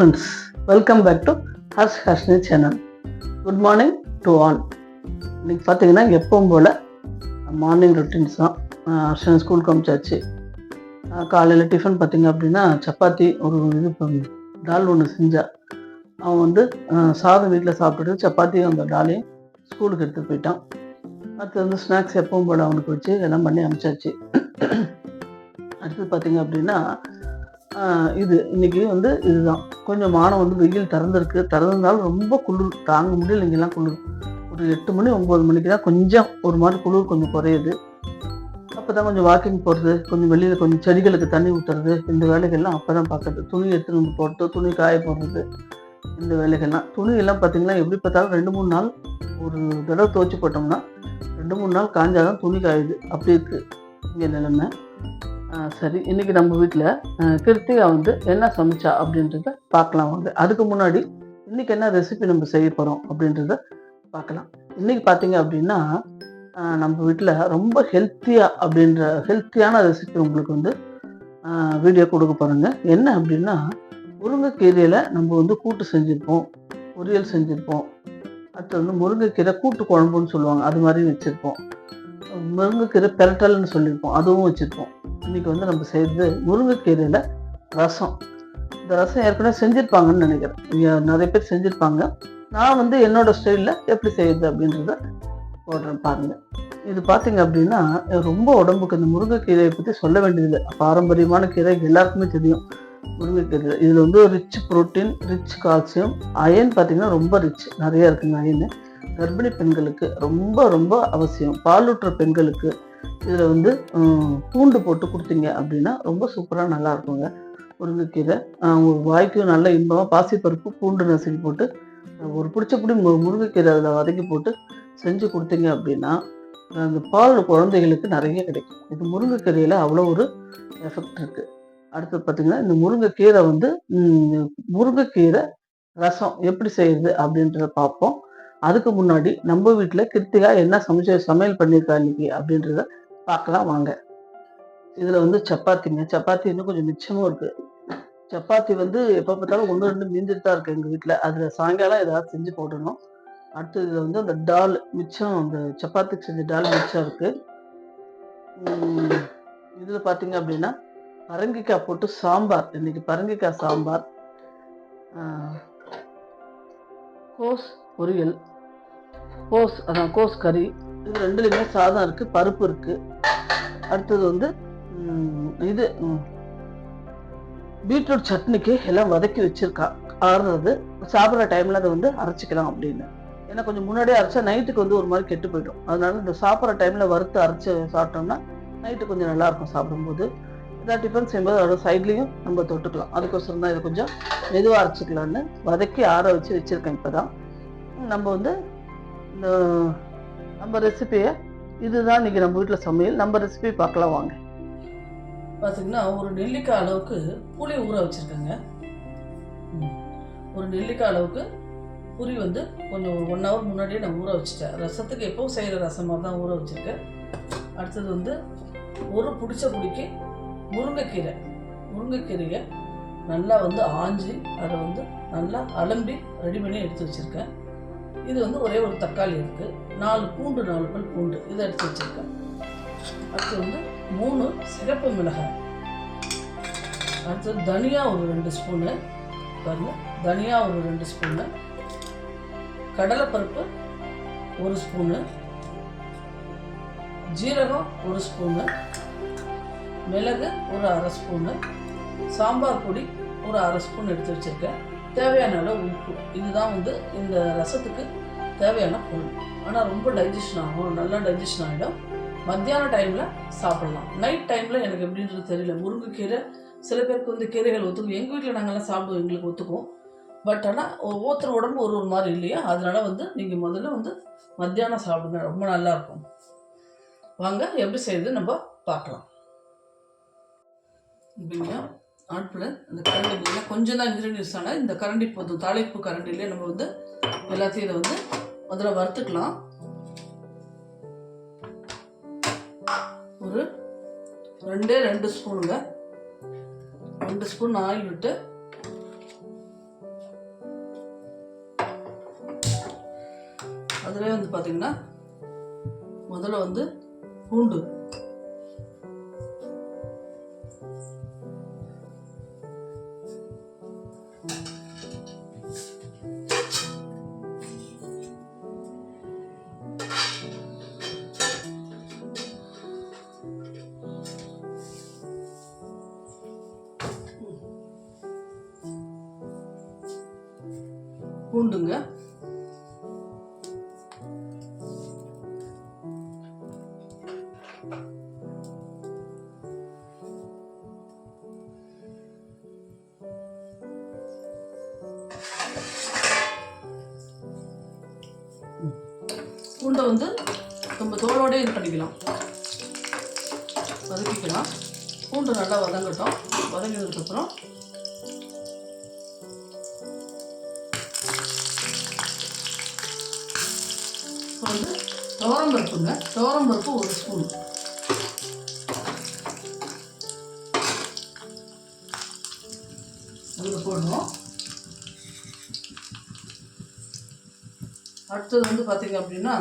Friends welcome back to Harsh Harshni channel good morning to all இன்னைக்கு பார்த்தீங்கன்னா எப்பவும் போல் morning routines தான். ஹர்ஷன் ஸ்கூலுக்கு காமிச்சாச்சு காலையில் டிஃபன் பார்த்தீங்க அப்படின்னா சப்பாத்தி ஒரு இது டால் ஒன்று செஞ்சா. அவன் வந்து சாதம் வீட்டில் சாப்பிட்டுட்டு சப்பாத்தியும் அந்த டாலையும் ஸ்கூலுக்கு எடுத்துகிட்டு போயிட்டான். அடுத்து வந்து ஸ்நாக்ஸ் எப்பவும் போல் அவனுக்கு வச்சு எல்லாம் பண்ணி அமிச்சாச்சு அடுத்து பார்த்தீங்க அப்படின்னா இது இன்னைக்கு வந்து இதுதான். கொஞ்சம் மானம் வந்து வெயில் திறந்துருக்கு. திறந்திருந்தாலும் ரொம்ப குளிர். தாங்க முடியல இங்கெல்லாம் குளிர். ஒரு எட்டு மணி ஒம்பது மணிக்கு தான் கொஞ்சம் ஒரு மாதிரி குளிர் கொஞ்சம் குறையுது. அப்போ தான் கொஞ்சம் வாக்கிங் போகிறது கொஞ்சம் வெளியில் கொஞ்சம் செடிகளுக்கு தண்ணி ஊற்றுறது இந்த வேலைகள்லாம் அப்போ தான் பார்க்குறது. துணி எடுத்துன்னு வந்து போட்டு துணி காய போடுறது இந்த வேலைகள்லாம். துணி எல்லாம் பார்த்தீங்கன்னா எப்படி பார்த்தாலும் ரெண்டு மூணு நாள் ஒரு தடவை துவைச்சி போட்டோம்னா ரெண்டு மூணு நாள் காஞ்சாதான் துணி காயுது. அப்படி இருக்குது இங்கே நிலைமை. சரி இன்னைக்கு நம்ம வீட்டில் கிருத்திகா வந்து என்ன சமைச்சா அப்படின்றத பார்க்கலாம் வந்து அதுக்கு முன்னாடி இன்னைக்கு என்ன ரெசிபி நம்ம செய்ய போகிறோம் அப்படின்றத பார்க்கலாம். இன்னைக்கு பார்த்தீங்க அப்படின்னா நம்ம வீட்டில் ரொம்ப ஹெல்த்தியாக அப்படின்ற ஹெல்த்தியான ரெசிபி உங்களுக்கு வந்து வீடியோ கொடுக்க போகிறோங்க என்ன அப்படின்னா முருங்கைக்கீரையில் நம்ம வந்து கூட்டு செஞ்சுருப்போம் பொரியல் செஞ்சுருப்போம். அடுத்து வந்து முருங்கைக்கீரை கூட்டு குழம்புன்னு சொல்லுவாங்க அது மாதிரி வச்சுருப்போம். முருங்கைக்கீரை பெரட்டல்னு சொல்லியிருப்போம் அதுவும் வச்சுருப்போம். இன்னைக்கு வந்து நம்ம செய்கிறது முருங்கைக்கீரையில் ரசம். இந்த ரசம் ஏற்கனவே செஞ்சுருப்பாங்கன்னு நினைக்கிறேன். நிறைய பேர் செஞ்சுருப்பாங்க. நான் வந்து என்னோட ஸ்டைலில் எப்படி செய்யுது அப்படின்றத போடுறேன் பாருங்க. இது பார்த்தீங்க அப்படின்னா ரொம்ப உடம்புக்கு இந்த முருங்கைக்கீரையை பற்றி சொல்ல வேண்டியதில்லை. பாரம்பரியமான கீரை எல்லாருக்குமே தெரியும். முருங்கைக்கீரை. இதில் வந்து rich protein rich calcium iron பார்த்தீங்கன்னா ரொம்ப ரிச் நிறையா இருக்குங்க அயன் கர்ப்பிணி பெண்களுக்கு ரொம்ப ரொம்ப அவசியம். பாலூட்டுற பெண்களுக்கு இதில் வந்து பூண்டு போட்டு கொடுத்தீங்க அப்படின்னா ரொம்ப சூப்பராக நல்லா இருக்குங்க முருங்கைக்கீரை ஆஹ், வாய்க்கும் நல்ல இன்பமாக பாசிப்பருப்பு பூண்டு நசுக்கி போட்டு ஒரு பிடிச்ச பிடி மு முருங்கைக்கீரை அதில் வதக்கி போட்டு செஞ்சு கொடுத்தீங்க அப்படின்னா அந்த பால் குழந்தைகளுக்கு நிறைய கிடைக்கும். இது முருங்கைக்கீரையில் அவ்வளோ ஒரு எஃபெக்ட் இருக்குது அடுத்து பார்த்திங்கன்னா இந்த முருங்கைக்கீரை வந்து முருங்கைக்கீரை ரசம் எப்படி செய்யுது அப்படின்றத பார்ப்போம் அதுக்கு முன்னாடி நம்ம வீட்டில் கிருத்திகா என்ன சமைச்ச சமையல் பண்ணியிருக்கா இன்னைக்கு அப்படின்றத பார்க்கலாம் வாங்க. இதில் வந்து சப்பாத்திங்க. சப்பாத்தி இன்னும் கொஞ்சம் மிச்சமும் இருக்குது சப்பாத்தி வந்து எப்போ பார்த்தாலும் ஒன்று ரெண்டு மீந்துட்டு தான் இருக்கு எங்கள் வீட்டில். அதில் சாயங்காலம் ஏதாவது செஞ்சு போடணும் அடுத்து இதில் வந்து அந்த டால் மிச்சம் அந்த சப்பாத்திக்கு செஞ்ச டால் மிச்சம் இருக்குது இதில் பார்த்தீங்க அப்படின்னா பரங்கிக்காய் போட்டு சாம்பார். இன்னைக்கு பரங்கிக்காய் சாம்பார். கோஸ் பொரியல். கோஸ் அதான் கோஸ் கறி. இது ரெண்டுலேயுமே சாதம் இருக்கு பருப்பு இருக்கு. அடுத்தது வந்து இது பீட்ரூட் சட்னிக்கு எல்லாம் வதக்கி வச்சிருக்கா. ஆறுறது. சாப்பிட்ற டைம்ல அதை வந்து அரைச்சிக்கலாம் அப்படின்னு. ஏன்னா கொஞ்சம் முன்னாடியே அரைச்சா நைட்டுக்கு வந்து ஒரு மாதிரி கெட்டு போயிடும். அதனால இந்த சாப்பிட்ற டைம்ல வறுத்து அரைச்சு சாப்பிட்டோம்னா நைட்டு கொஞ்சம் நல்லா இருக்கும் சாப்பிடும்போது. இதான் டிஃபன் செய்யும்போது அதோட சைட்லையும் நம்ம தொட்டுக்கலாம். அதுக்கோசரம் தான் இதை கொஞ்சம் மெதுவாக அரைச்சிக்கலான்னு வதக்கி ஆற வச்சு வச்சிருக்கேன் இப்போதான். நம்ம வந்து இந்த நம்ம ரெசிபியை இதுதான் இன்னைக்கு நம்ம வீட்டில் சமையல். நம்ம ரெசிபி பார்க்கலாம் வாங்க. பார்த்தீங்கன்னா ஒரு நெல்லிக்காய் அளவுக்கு புளி ஊற வச்சுருக்கேங்க. ஒரு நெல்லிக்காய் அளவுக்கு புளி வந்து கொஞ்சம் ஒரு ஒன் ஹவர் முன்னாடியே நான் ஊற வச்சுட்டேன். ரசத்துக்கு எப்போவும் செய்கிற ரசமாக தான் ஊற வச்சுருக்கேன். அடுத்தது வந்து ஒரு பிடிச்ச புளிக்கு முருங்கைக்கீரை. முருங்கைக்கீரையை நல்லா வந்து ஆஞ்சி அதை வந்து நல்லா அலம்பி ரெடி பண்ணி எடுத்து வச்சுருக்கேன். இது வந்து ஒரே ஒரு தக்காளி இருக்குது நாலு பூண்டு நாலு பல் பூண்டு. இதை எடுத்து வச்சுருக்கேன். அடுத்து வந்து மூணு சிகப்பு மிளகாய். அடுத்தது தனியா ஒரு ரெண்டு ஸ்பூனு பாருங்கள் தனியா ஒரு ரெண்டு ஸ்பூனு கடலைப்பருப்பு ஒரு ஸ்பூனு ஜீரகம் ஒரு ஸ்பூனு மிளகு ஒரு அரை ஸ்பூனு சாம்பார் பொடி ஒரு அரை ஸ்பூன் எடுத்து வச்சுருக்கேன். தேவையான அளவு உப்பு. இதுதான் வந்து இந்த ரசத்துக்கு தேவையான பொருள். ஆனால் ரொம்ப டைஜஷன் ஆகும். நல்லா டைஜஷன் ஆகிடும் மத்தியான டைமில் சாப்பிடலாம். நைட் டைமில் எனக்கு எப்படின்றது தெரியல. முருங்கைக்கீரை சில பேருக்கு வந்து கீரைகள் ஒத்துக்கும். எங்கள் வீட்டில் நாங்கள்லாம் சாப்பிடுவோம் எங்களுக்கு ஒத்துக்கும். பட் ஆனால் ஒவ்வொருத்தர் உடம்பு ஒரு ஒரு மாதிரி இல்லையா? அதனால வந்து நீங்கள் முதல்ல வந்து மத்தியானம் சாப்பிடுங்க. ரொம்ப நல்லா இருக்கும். வாங்க எப்படி செய்யுது நம்ம பார்க்கலாம். இப்படிங்க அடுப்பில் அந்த கரண்டி நல்லா கொஞ்சம் தான் இன்க்ரீடியன்ஸ் ஆனால் இந்த கரண்டி போதும் தாளிப்பு கரண்டிலே நம்ம வந்து எல்லாத்தையும் இதை வந்து முதல்ல வறுத்துக்கலாம். ஒரு ரெண்டே ரெண்டு ஸ்பூனுங்க ரெண்டு ஸ்பூன் ஆயில் விட்டு அதில் வந்து பார்த்திங்கன்னா முதல்ல வந்து பூண்டு. பூண்டை வந்து நம்ம தோலோட இது பண்ணிக்கலாம். வதக்கிக்கலாம். பூண்டு நல்லா வதங்கட்டும். வதங்கினதுக்கப்புறம் வந்து துவரம் பருப்புங்க. துவரம் பருப்பு ஒரு ஸ்பூன். அதில் போடுவோம். அடுத்தது வந்து பார்த்திங்க அப்படின்னா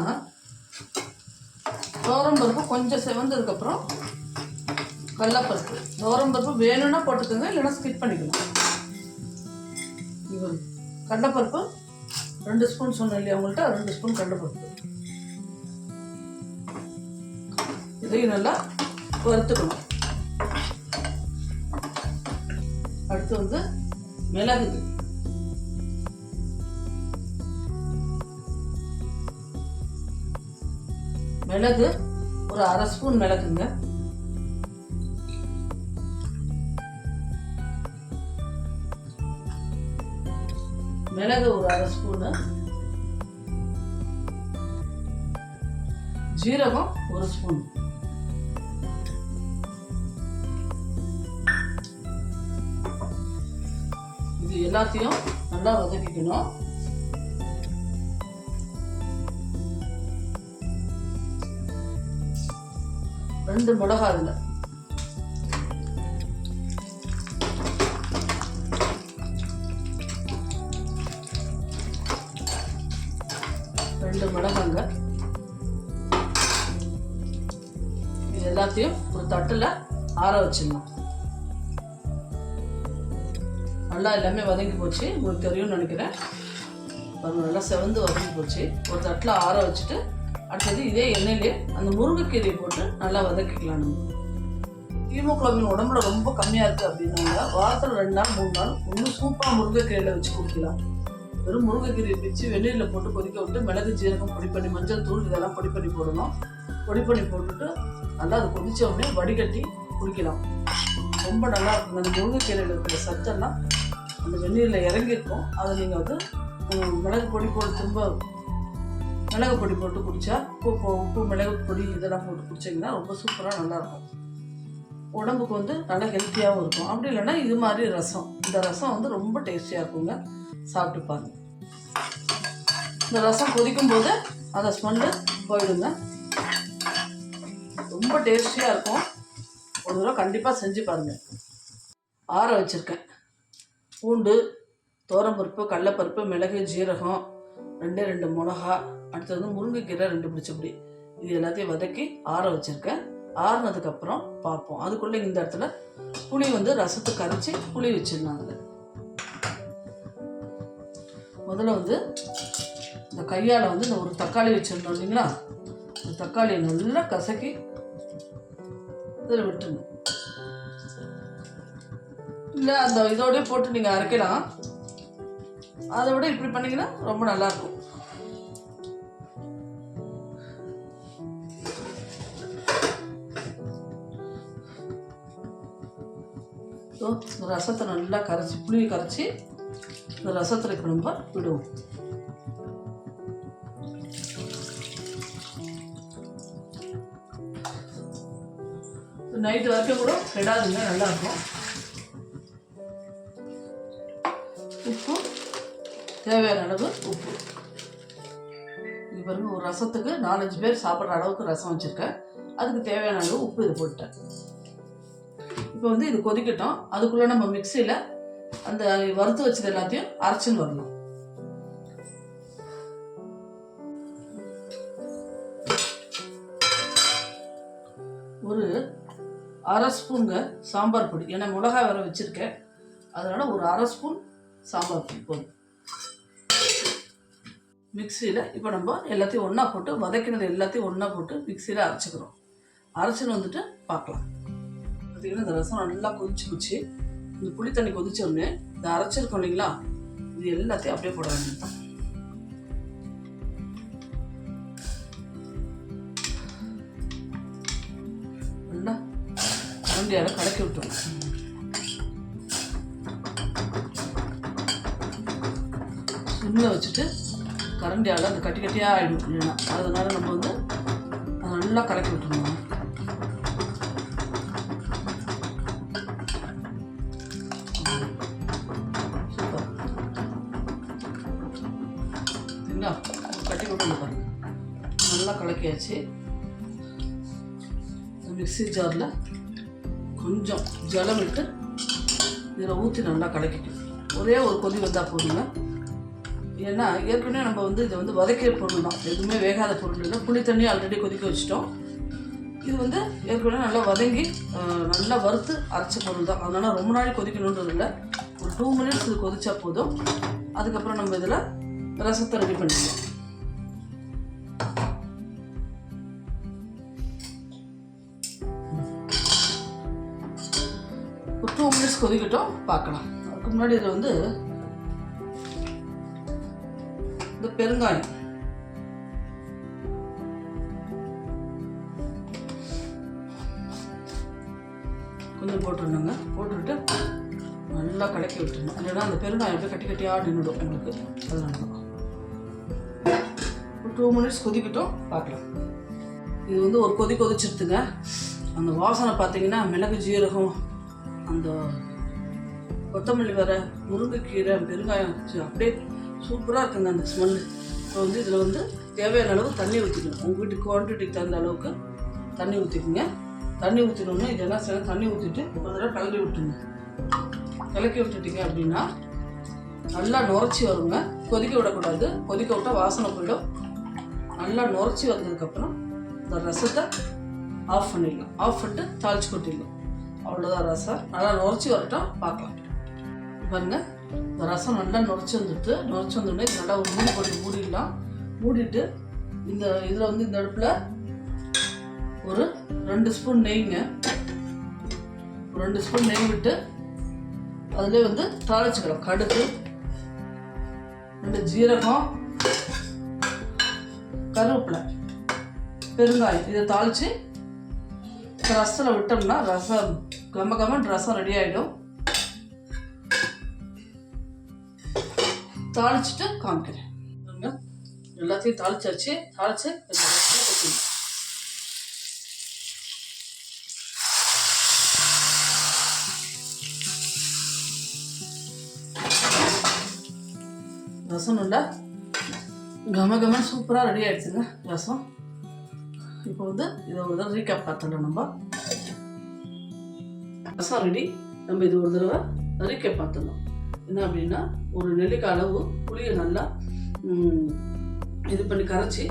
துவரம் பருப்பு கொஞ்சம் செவந்ததுக்கப்புறம் கடலப்பருப்பு. துவரம் பருப்பு வேணும்னா போட்டுக்கோங்க இல்லைன்னா ஸ்கிப் பண்ணிக்கலாம். இது கடலப்பருப்பு ரெண்டு ஸ்பூன் சொன்னேன் இல்லையா உங்கள்கிட்ட ரெண்டு ஸ்பூன் கடலப்பருப்பு. இதையும் நல்லா வறுத்துக்கணும். அடுத்து வந்து மிளகு மிளகு ஒரு அரை ஸ்பூன் மிளகுங்க. மிளகு ஒரு அரை ஸ்பூனு. ஜீரகம் ஒரு ஸ்பூன். இது எல்லாத்தையும் நல்லா வதக்கிக்கணும். ரெண்டு மிளகா அதில் ரெண்டு மிளகாங்க இது எல்லாத்தையும் ஒரு தட்டில் ஆற வச்சிடலாம். நல்லா எல்லாமே வதங்கி போச்சு. உங்களுக்கு தெரியும்னு நினைக்கிறேன். நல்லா செவந்து வதங்கி போச்சு. ஒரு தட்டில் ஆற வச்சுட்டு அடுத்தது இதே எண்ணெயிலே அந்த முருங்கைக்கீரையை போட்டு நல்லா வதக்கிக்கலாம் நம்ம. ஹீமோகுளோபின் உடம்புல ரொம்ப கம்மியாக இருக்குது அப்படின்னாங்க. வாரத்தில் ரெண்டு நாள் மூணு நாள் ஒன்றும் சூப்பாக முருங்கைக்கீரையில் வச்சு குடிக்கலாம். வெறும் முருங்கைக்கீரையை பிச்சு வெந்நீரில் போட்டு கொதிக்க விட்டு மிளகு ஜீரகம் பொடி பண்ணி மஞ்சள் தூள் இதெல்லாம் பொடி பண்ணி போடணும். பொடி பண்ணி போட்டுட்டு நல்லா அது கொதிச்ச உடனே வடிகட்டி குடிக்கலாம். ரொம்ப நல்லா இருக்கும். அந்த முருங்கைக்கீரையில் இருக்கிற சத்தெல்லாம் அந்த வெந்நீரில் இறங்கியிருக்கும். அதை நீங்கள் வந்து மிளகு பொடி போட்டு திரும்ப மிளகு பொடி போட்டு குடித்தா உப்பு உப்பு மிளகு பொடி இதெல்லாம் போட்டு குடிச்சிங்கன்னா ரொம்ப சூப்பராக நல்லாயிருக்கும். உடம்புக்கு வந்து நல்லா ஹெல்த்தியாகவும் இருக்கும். அப்படி இல்லைன்னா இது மாதிரி ரசம். இந்த ரசம் வந்து ரொம்ப டேஸ்டியாக இருக்குங்க. சாப்பிட்டு பாருங்க. இந்த ரசம் கொதிக்கும் போது அந்த ஸ்மெல்லு போயிடுங்க. ரொம்ப டேஸ்டியாக இருக்கும். ஒரு தடவை கண்டிப்பாக செஞ்சு பாருங்கள் ஆற வச்சுருக்கேன். பூண்டு தோரம்பருப்பு கடலப்பருப்பு மிளகு ஜீரகம் ரெண்டே ரெண்டு மிளகா அடுத்தது வந்து முருங்கைக்கீரை ரெண்டு பிடிச்சபடி இது எல்லாத்தையும் வதக்கி ஆற வச்சுருக்கேன். ஆறுனதுக்கப்புறம் பார்ப்போம். அதுக்குள்ளே இந்த இடத்துல புளி வந்து ரசத்தை கரைச்சி புளி வச்சிடணும் அதில். முதல்ல வந்து இந்த கையால் வந்து இந்த ஒரு தக்காளி வச்சிருந்தோம் இல்லைங்களா? இந்த தக்காளியை நல்லா கசக்கி இதில் விட்டுருங்க இல்லை அந்த இதோடய போட்டு நீங்கள் அரைக்கலாம். அதை விட இப்படி பண்ணிங்கன்னா ரொம்ப நல்லாயிருக்கும் ஸோ இந்த ரசத்தை நல்லா கரைச்சி புளியை கரைச்சி இந்த ரசத்தில் இப்போ நம்ம விடுவோம். நைட்டு வரைக்கும் கூட கெடாதுங்க நல்லா இருக்கும். உப்பு தேவையான அளவு உப்பு. இது பாருங்க ஒரு ரசத்துக்கு நாலஞ்சு பேர் சாப்பிட்ற அளவுக்கு ரசம் வச்சுருக்கேன். அதுக்கு தேவையான அளவு உப்பு இது போட்டேன் இப்போ வந்து இது கொதிக்கட்டும். அதுக்குள்ளே நம்ம மிக்சியில் அந்த வறுத்து வச்சது எல்லாத்தையும் அரைச்சின்னு வரணும். ஒரு அரை ஸ்பூனுங்க சாம்பார் பொடி. ஏன்னா மிளகாய் வேற வச்சுருக்கேன். அதனால் ஒரு அரை ஸ்பூன் சாம்பார் பொடி போதும். மிக்சியில் இப்போ நம்ம எல்லாத்தையும் ஒன்றா போட்டு வதக்கினது எல்லாத்தையும் ஒன்றா போட்டு மிக்சியில் அரைச்சிக்கிறோம். அரைச்சின்னு வந்துட்டு பார்க்கலாம். பார்த்தீங்கன்னா இந்த ரசம் நல்லா கொதிச்சு போச்சு இந்த புளி தண்ணி கொதிச்ச உடனே இந்த அரைச்சிருக்கோம் இல்லைங்களா? இது எல்லாத்தையும் அப்படியே போட வேண்டியதுதான் நல்லா கரண்டியால் கலக்கி விட்டுருவோம். சிம்மில் வச்சுட்டு கரண்டியால் அந்த கட்டி கட்டியாக ஆகிடும் இல்லைன்னா. அதனால நம்ம வந்து அதை நல்லா கலக்கி விட்டுருவோம். சரிங்களா கட்டி விட்டு பாருங்க நல்லா கலக்கியாச்சு. மிக்ஸி ஜாரில் கொஞ்சம் ஜலம் விட்டு இதில் ஊற்றி நல்லா கலக்கிக்கும் ஒரே ஒரு கொதி வந்தால் போதுங்க. ஏன்னா ஏற்கனவே நம்ம வந்து இதை வந்து வதக்கிற பொருள் தான். எதுவுமே வேகாத பொருள் இல்லை. புளி தண்ணி ஆல்ரெடி கொதிக்க வச்சிட்டோம். இது வந்து ஏற்கனவே நல்லா வதங்கி நல்லா வறுத்து அரைச்ச பொருள் தான். அதனால் ரொம்ப நாள் கொதிக்கணுன்றது இல்லை. ஒரு டூ மினிட்ஸ் இது கொதிச்சா போதும். அதுக்கப்புறம் நம்ம இதில் ரசத்தை ரெடி பண்ணிக்கலாம் ஒரு டூ மினிட்ஸ் கொதிக்கட்டும் பார்க்கலாம். அதுக்கு முன்னாடி இதில் வந்து இந்த பெருங்காயம். கொஞ்சம் போட்டுருணுங்க போட்டுவிட்டு நல்லா கலக்கி விட்டுருணும் இல்லைன்னா அந்த பெருங்காயம் அப்படியே கட்டி கட்டியாக நின்றுடும் உங்களுக்கு அதனால தான் டூ மினிட்ஸ் கொதிக்கட்டும். பார்க்கலாம். இது வந்து ஒரு கொதி கொதிச்சிருத்துங்க. அந்த வாசனை பார்த்தீங்கன்னா மிளகு ஜீரகம் அந்த கொத்தமல்லி வர முருங்கைக்கீரை பெருங்காயம் அப்படியே சூப்பராக இருக்குங்க அந்த ஸ்மெல் இப்போ வந்து இதில் வந்து தேவையான அளவு தண்ணி ஊற்றிக்கணும் உங்கள் வீட்டு குவான்டிட்டிக்கு தகுந்த அளவுக்கு தண்ணி ஊற்றிக்குங்க தண்ணி ஊற்றினோம்னா இது என்ன செய்யணும்? தண்ணி ஊற்றிட்டு ஒரு தடவை கலக்கி விட்டுருங்க. கலக்கி விட்டுட்டீங்க அப்படின்னா நல்லா நுரைச்சி வருங்க. கொதிக்க விடக்கூடாது. கொதிக்க விட்டால் வாசனை போயிடும். நல்லா நுரைச்சி வந்ததுக்கப்புறம் இந்த ரசத்தை ஆஃப் பண்ணிடலாம். ஆஃப் பண்ணிட்டு தாளிச்சு கொட்டிடலாம். அவ்வளோதான் ரசம். நல்லா நுரைச்சி வரட்டும். பார்க்கலாம். பாருங்க. இந்த ரசம் நல்லா நுரைச்சி வந்துட்டு நுரைச்சி வந்தோடனே நல்லா ஒரு மூடி போட்டு மூடிடலாம். மூடிட்டு இந்த இதில் வந்து இந்த அடுப்பில் ஒரு ரெண்டு ஸ்பூன் நெய்ங்க. ரெண்டு ஸ்பூன் நெய் விட்டு அதுலேயே வந்து தாளிச்சுக்கலாம். கடுகு ரெண்டு ஜீரகம் கருவேப்பிலை. பெருங்காயம். இதை தாளித்து ரசத்தில் விட்டோம்னா ரசம் கம கமன் ரசம் ரெடி ஆகிடும் தாளிச்சிட்டு காமிக்கிறேன். எல்லாத்தையும் தாளிச்சாச்சு. தாளிச்சு கொஞ்சம் ரசம் நல்லா கம கம சூப்பராக ரெடி ஆயிடுச்சுங்க ரசம். இப்போ வந்து இதை ஒரு தடவை ரீகேப் பார்த்துடலாம் நம்ம. ரசம் ரெடி நம்ம இது ஒரு தடவை ரீகேப் பார்த்துடலாம். என்ன அப்படின்னா ஒரு நெல்லிக்காய் அளவு புளியை நல்லா இது பண்ணி கரைச்சி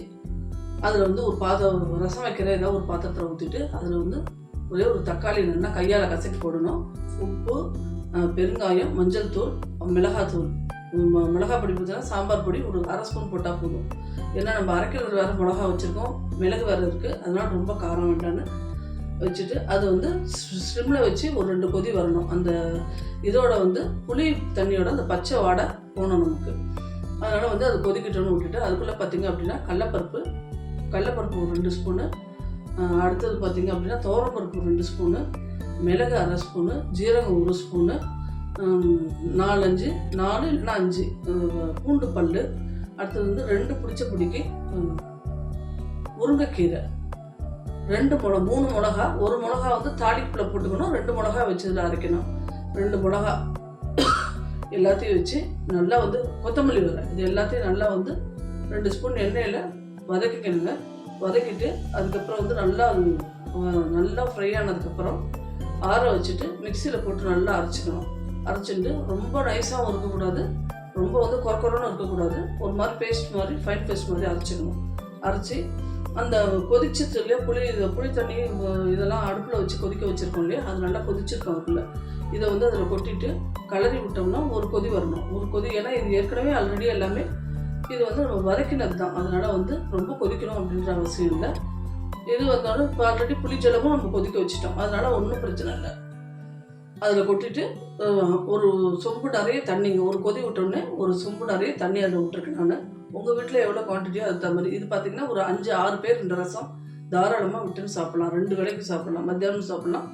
அதில் வந்து ஒரு பாத்திரம் ரசம் வைக்கிற ஏதாவது ஒரு பாத்திரத்தில் ஊற்றிட்டு அதில் வந்து ஒரே ஒரு தக்காளி நல்லா கையால் கசக்கி போடணும். உப்பு பெருங்காயம் மஞ்சள் தூள் மிளகாத்தூள் ம- மிளகாய் பொடி பார்த்தீங்கன்னா சாம்பார் பொடி ஒரு அரை ஸ்பூன் போட்டால் போதும். ஏன்னா நம்ம அரைக்கிறது வேறு மிளகா வச்சுருக்கோம். மிளகு வேறு இருக்குது அதனால் ரொம்ப காரம் வேண்டான்னு வச்சுட்டு அது வந்து ஸ்ட்ரிம்மில் வச்சு ஒரு ரெண்டு கொதி வரணும். அந்த இதோட வந்து புளி தண்ணியோட அந்த பச்சை வாடை போகணும் நமக்கு. அதனால் வந்து அது கொதிக்கிட்டோன்னு விட்டுட்டு அதுக்குள்ளே பார்த்தீங்க அப்படின்னா கடலப்பருப்பு கடலப்பருப்பு ஒரு ரெண்டு ஸ்பூனு அடுத்தது பார்த்திங்க அப்படின்னா தோரப்பருப்பு ரெண்டு ஸ்பூனு மிளகு அரை ஸ்பூனு ஜீரகம் ஒரு ஸ்பூனு நாலஞ்சு நாலு இல்லைன்னா அஞ்சு. பூண்டு பல் அடுத்தது வந்து ரெண்டு பிடிச்ச பிடிக்கி முருங்கைக்கீரை. ரெண்டு மிளகா மூணு மிளகா. ஒரு மிளகா வந்து தாளிப்புல போட்டுக்கணும். ரெண்டு மிளகா வச்சதில் அரைக்கணும். ரெண்டு மிளகா எல்லாத்தையும் வச்சு நல்லா வந்து கொத்தமல்லி வரை இது எல்லாத்தையும் நல்லா வந்து ரெண்டு ஸ்பூன் எண்ணெயில் வதக்கிக்கணுங்க. வதக்கிட்டு அதுக்கப்புறம் வந்து நல்லா நல்லா ஃப்ரை ஆனதுக்கப்புறம் ஆற வச்சுட்டு மிக்சியில் போட்டு நல்லா அரைச்சிக்கணும். அரைச்சிட்டு ரொம்ப நைஸாகவும் இருக்கக்கூடாது ரொம்ப வந்து கொரக்கொரன்னு இருக்கக்கூடாது ஒரு மாதிரி பேஸ்ட் மாதிரி ஃபைன் பேஸ்ட் மாதிரி அரைச்சிடணும். அரைச்சி அந்த கொதிச்சிச்சு இல்லையா புளி புளி தண்ணி இதெல்லாம் அடுப்பில் வச்சு கொதிக்க வச்சுருக்கோம் இல்லையா அது நல்லா கொதிச்சிருக்கோம் அதுக்குள்ள இதை வந்து அதில் கொட்டிட்டு கிளறி விட்டோம்னா ஒரு கொதி வரணும். ஒரு கொதி ஏன்னா இது ஏற்கனவே ஆல்ரெடி எல்லாமே இது வந்து நம்ம வதக்கினது தான். அதனால் வந்து ரொம்ப கொதிக்கணும் அப்படின்ற அவசியம் இல்லை. இது வந்தாலும் இப்போ ஆல்ரெடி புளிஜலமும் நம்ம கொதிக்க வச்சுட்டோம். அதனால் ஒன்றும் பிரச்சனை இல்லை. அதில் கொட்டிட்டு ஒரு சொம்பு நிறைய தண்ணிங்க ஒரு கொதி விட்டோடனே ஒரு சொம்பு நிறைய தண்ணி அதில் விட்டுருக்கேன் நான். உங்கள் வீட்டில் எவ்வளோ குவான்டிட்டியோ அது தகுந்த மாதிரி. இது பார்த்தீங்கன்னா ஒரு அஞ்சு ஆறு பேர் இந்த ரசம் தாராளமாக விட்டுன்னு சாப்பிட்லாம். ரெண்டு வேளைக்கு சாப்பிட்லாம். மத்தியானம் சாப்பிட்லாம்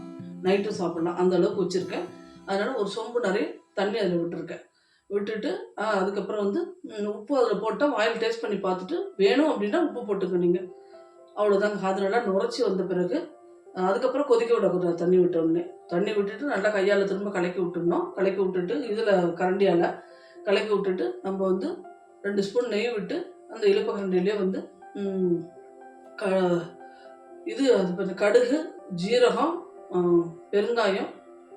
நைட்டும் சாப்பிட்லாம். அந்த அளவுக்கு வச்சுருக்கேன். அதனால் ஒரு சொம்பு நிறைய தண்ணி அதில் விட்டுருக்கேன். விட்டுட்டு அதுக்கப்புறம் வந்து உப்பு அதில் போட்டால் வாயில் டேஸ்ட் பண்ணி பார்த்துட்டு வேணும் அப்படின்னா உப்பு போட்டுக்கோ நீங்கள் அவ்வளோதாங்க அதனால நுரைச்சி வந்த பிறகு அதுக்கப்புறம் கொதிக்க விடக்கூடாது தண்ணி விட்டோடனே தண்ணி விட்டுட்டு நல்லா கையால் திரும்ப கலக்கி விட்டுடணும். கலக்கி விட்டுட்டு இதில் கரண்டியால் கலக்கி விட்டுட்டு நம்ம வந்து ரெண்டு ஸ்பூன் நெய் விட்டு அந்த இழுப்ப கரண்டிலே வந்து க இது அது கொஞ்சம் கடுகு ஜீரகம் பெருங்காயம்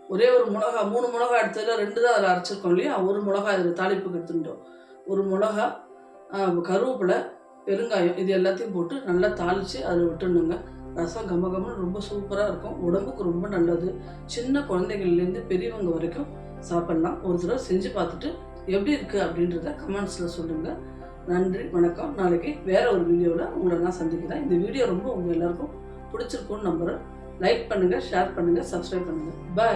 ஒரே ஒரு மிளகா மூணு மிளகா எடுத்ததில் ரெண்டு தான் அதில் அரைச்சிருக்கோம் இல்லையா? ஒரு மிளகா இதில் தாளிப்புக்கு எடுத்துட்டோம் ஒரு மிளகா கருவேப்பிலை பெருங்காயம் இது எல்லாத்தையும் போட்டு நல்லா தாளித்து அதில் விட்டுணுங்க ரசம் கம கமன்னு ரொம்ப சூப்பராக இருக்கும். உடம்புக்கு ரொம்ப நல்லது. சின்ன குழந்தைகள்லேருந்து பெரியவங்க வரைக்கும் சாப்பிட்லாம். ஒரு தடவை செஞ்சு பார்த்துட்டு எப்படி இருக்குது அப்படின்றத கமெண்ட்ஸில் சொல்லுங்கள் நன்றி வணக்கம். நாளைக்கு வேறு ஒரு வீடியோவில் உங்களை நான் சந்திக்கிறேன். இந்த வீடியோ ரொம்ப உங்கள் எல்லாருக்கும் பிடிச்சிருக்கும்னு நம்புகிறேன் லைக் பண்ணுங்கள் ஷேர் பண்ணுங்கள் சப்ஸ்கிரைப் பண்ணுங்கள் பை